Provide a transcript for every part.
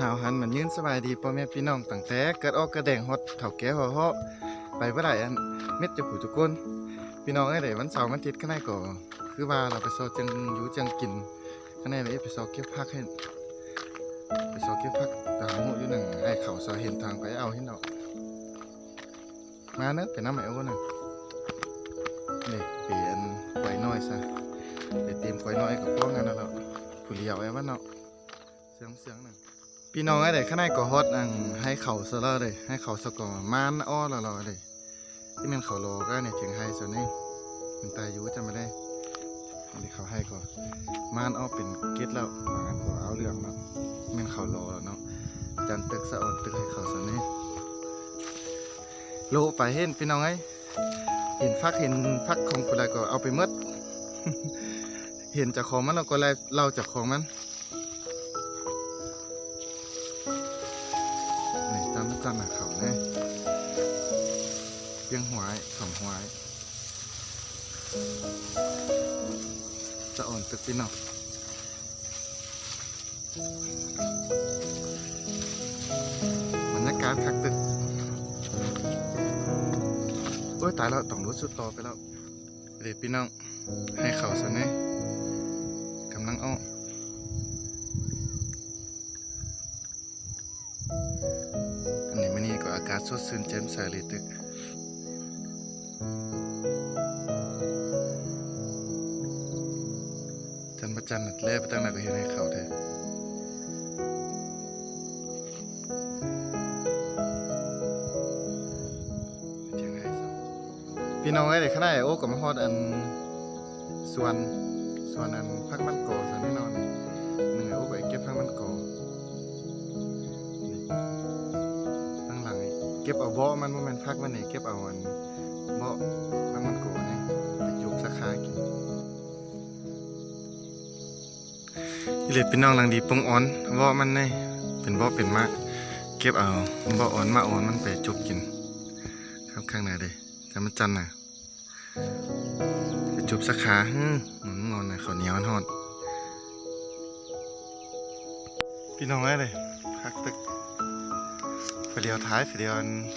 หาวหันมันยืนสบายดีพ่อแม่พี่น้องตั้งแต่เกิดออกกระแดงฮอดเฒ่าแก่หัวเฮาะไปบ่อได้อันเม็ดจะผูทุกคนพี่น้องเอ้ได้วันเสาร์วันอาทิตย์ข้างในก็คือว่าเราไปซอจังอยู่จังกินข้างในเลยไปซอเก็บผักให้ไปซอเก็บผักตามหูอยู่หนึ่งให้เขาซอเห็นทางไปเอาให้เนาะมาเนอะไปน้ำไหมเอาหนึ่งนี่เปลี่ยนไว้น้อยซะไปเตรียมไว้น้อยกับพวกนั้นแล้วเนาะผู้เลี้ยวไอ้ว่าเนาะเสียงเสียงหนึ่ง พี่น้องไอ้เด็กข้างในก็ฮอตอังให้เขาซะแล้วเลย ให้เขาสก่อนมานอ้อละรอเลย ที่มันเขารอก็เนี่ยเถียงไฮส่วนนี้มันตายอยู่จะไม่ได้อันนี้เขาให้ก่อนมานอ้อเป็นเกตแล้วมานก็เอาเรื่องแล้วมันเขารอแล้วเนาะจันตึกสะอ่อนตึกให้เขาส่วนนี้โลไปเห็นพี่น้องไอ้เห็นฟักเห็นฟักของคนใดก็เอาไปหมดเห็นจากของมันเราก็เลยเล่าจากของมัน จันหนักเขาเนี่ยเพียงหวายขำหวาย จะอ่อนตึกปีนอกบรรยากาศคักตึกโอ้ยตายแล้วต้องรู้สุดต่อไปแล้วเด็กพี่น้องให้เขาซะแน่กำลังอ้อากาศสดชื่นแจ่มใสเลยตึกจันประจันนัดแล่ไปตั้งหนักก็เห็นให้เขาแท้เถียงให้ซะพี่น้องไอ้เด็กข้างในโอ้กับมาฮอดอันส่วนส่วนอันพักมันโกส่วนแน่นอนหนึ่งไอ้โอ้ไปเก็บพักมันโก เก็บเอาเบาะมันบ่แมันพักมันนี่เก็บเอาอันเบาะพักมันโกนี่ไปจุบสักขากินอีเล็เป็นน้องหลังดีปงอ่อนเบาะมันนี่เป็นเบาะเป็นมะเก็บเอาเบาะอ่อนมาอ่อนมันไปจุบกินครับข้างในเลยจะมาจันน่ะไปจุบสักขาฮึ่มหนุนงอนน่ะข้าวเหนียวมันฮอดพี่น้องไอ้เลยพักตึก ฝเดียวท้ายฝเดียว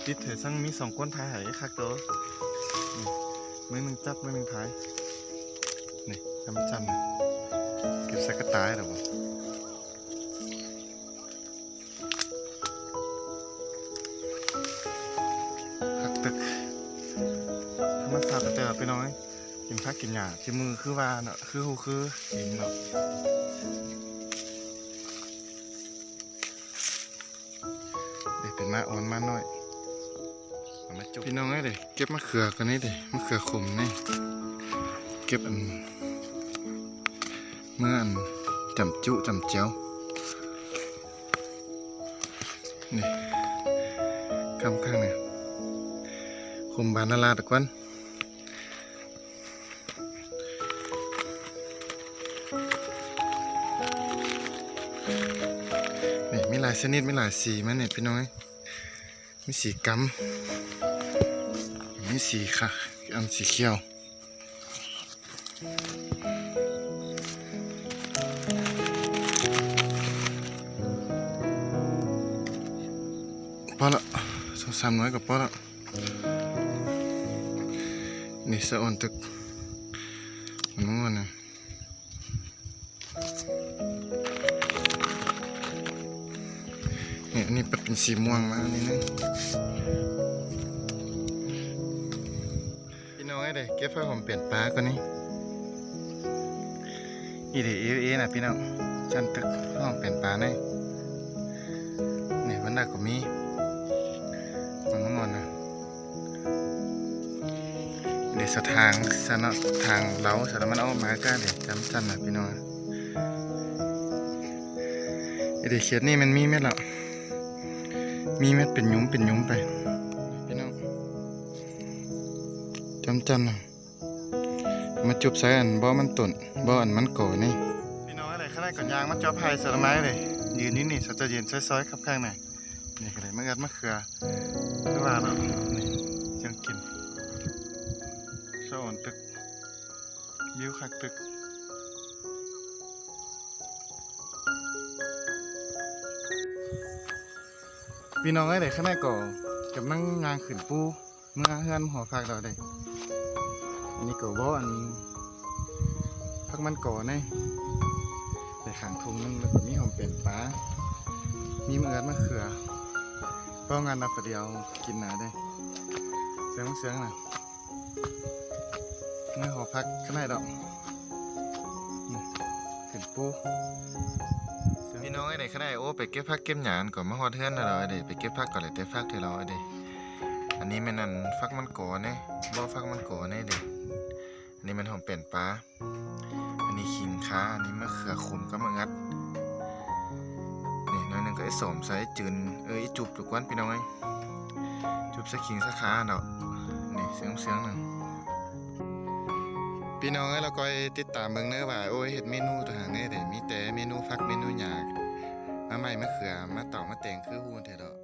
ติดเถสั่งมีสองก้นท้ายหายคักตัวนี่มือหนึ่งจับมือหนึ่งท้ายนี่จำจันนะเก็บใส่กระต่ายหรอวะคักตึกธรรมศาสตร์แต่ละไปน้อยกินพักกินหยาที่มือคือว่าเนาะคือหูคือหินเนาะ เด็กเป็นมาอ่อนมาหน่อยเอามาจุบพี่น้องไอ้เด็กเก็บมะเขือกันนี่เด็มะเขือขมนี่เก็บอันเมื่ออันจำจุจำเจียวนี่คำข้างเนี่ยขมบานนาลาตะกวันนี่มีหลายชนิดมีหลายสีมันเนี่ยพี่น้อย มีสีกำมีสีค่ะอันสีเขียวพอละสองสามน้อยกับพอละนี่สะอ่อนตึกมันม่วนนะ นี่อันนี้เป็นสีม่วงมาอันนี้นึงพี่น้องไอ้เด็กเก็บผ้าห่มเปลี่ยนปลาก่อนนี่นี่เด็กเอเอนะพี่น้องจันตึกผ้าห่มเปลี่ยนปลาเนี่ยนี่วันดาก็มีมันงอนนะเดี๋ยวสทางสนะทางเล้าสารมันเอามาก้าเดี๋ยวจำจันนะพี่น้องไอเดี๋ยวเขียดนี่มันมีเม็ดละ มีเม็ดเป็นยุ้มเป็นยุ้มไปพี่น้องจำจันนะมาจุบใส่อันบ่อมันตุ่นบ่ออันมันโกนี่พี่น้องอะไรข้างในก่อนยางมาจอบไผ่สารไม้เลยยืนนี่นี่สัจจะยืนซอยๆครับข้างในนี่ก็เลยมะเขือมะเขือคือว่าเรานี่ยังกินสะอ่อนตึกวิวคักตึก พี่น้องเอ้ยได้ข้างในก่อกำลังงานขึ้นปูเมื่อเฮือนหอพักเราได้อันนี้ก็บ่อันพักมันก่อในได้ขังทุงนึงแล้วก็มีหอมเป็นปลามีมะเอิดมะเขือเป้างานนับประเดียวกินหนาได้เสียงเสียงน่ะเมื่อหอพักข้างในดอกนี่ขึ้นปู พี่น้องไอ้เด็กข้างในโอ้ไปเก็บผักเก็บหยานก่อนมาฮอดเทือนนะเราไอ้เด็กไปเก็บผักก่อนเลยแต่ฟักเที่เราไอ้เด็กอันนี้ม่นอันฟักมันก่อเนี่ยบ่ฟักมันก่อเนี่ยเด็กอันนี้มันหอมเป็นปลาอันนี้ขิงค้าอันนี้มะเขือขมก็มะงัดนี่น้อยนึงก็ไอ้สมใส่จืนเอ้ยจุบทุกวันพี่น้องไอ้จุบใส่ขิงใส่ค้าเนาะนี่เสียงเสียงนั่น พี่น้องเอ้ยเราก็ติดตามเบิ่งเด้อว่าโอ้ยเฮ็ดเมนูต่างๆเนี่ยเด้มีแต่เมนูฟักเมนูหยากมาใหม่มะเขือมาตอกมาแต่งคือฮูนเถอะดอก